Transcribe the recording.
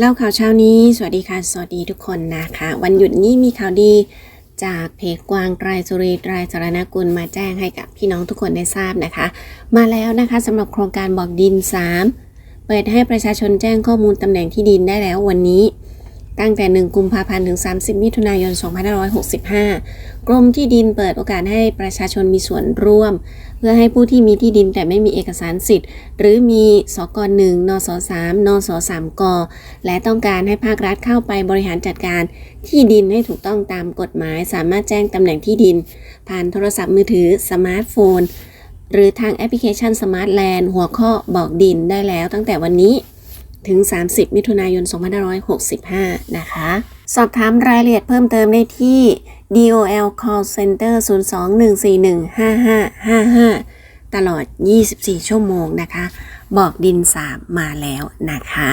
เล่าข่าวเช้านี้ สวัสดีค่ะ สวัสดีทุกคนนะคะ วันหยุดนี้มีข่าวดีจากเพจกวางไตรสุรีไตรสารณกุลมาแจ้งให้กับพี่น้องทุกคนได้ทราบนะคะ มาแล้วนะคะสำหรับโครงการบอกดิน 3 เปิดให้ประชาชนแจ้งข้อมูลตำแหน่งที่ดินได้แล้ววันนี้ ตั้งแต่ 1 กุมภาพันธ์ถึง 30 มิถุนายน 2565 กรมที่ดินเปิดโอกาสให้ประชาชนมีส่วนร่วม เพื่อให้ผู้ที่มีที่ดินแต่ไม่มีเอกสารสิทธิ์ หรือมีสกหนึ่งนสสามนสสามกและต้องการให้ภาครัฐเข้าไปบริหารจัดการที่ดินให้ถูกต้องตามกฎหมาย สามารถแจ้งตำแหน่งที่ดิน ผ่านโทรศัพท์มือถือสมาร์ทโฟน หรือทางแอปพลิเคชันสมาร์ทแลนด์หัวข้อบอกดินได้แล้วตั้งแต่วันนี้ ถึง 30 มิถุนายน 2565 นะคะ สอบถามรายละเอียดเพิ่มเติมได้ที่ DOL Call Center 02-141-5555 ตลอด 24 ชั่วโมงนะคะ บอกดิน3มาแล้วนะคะ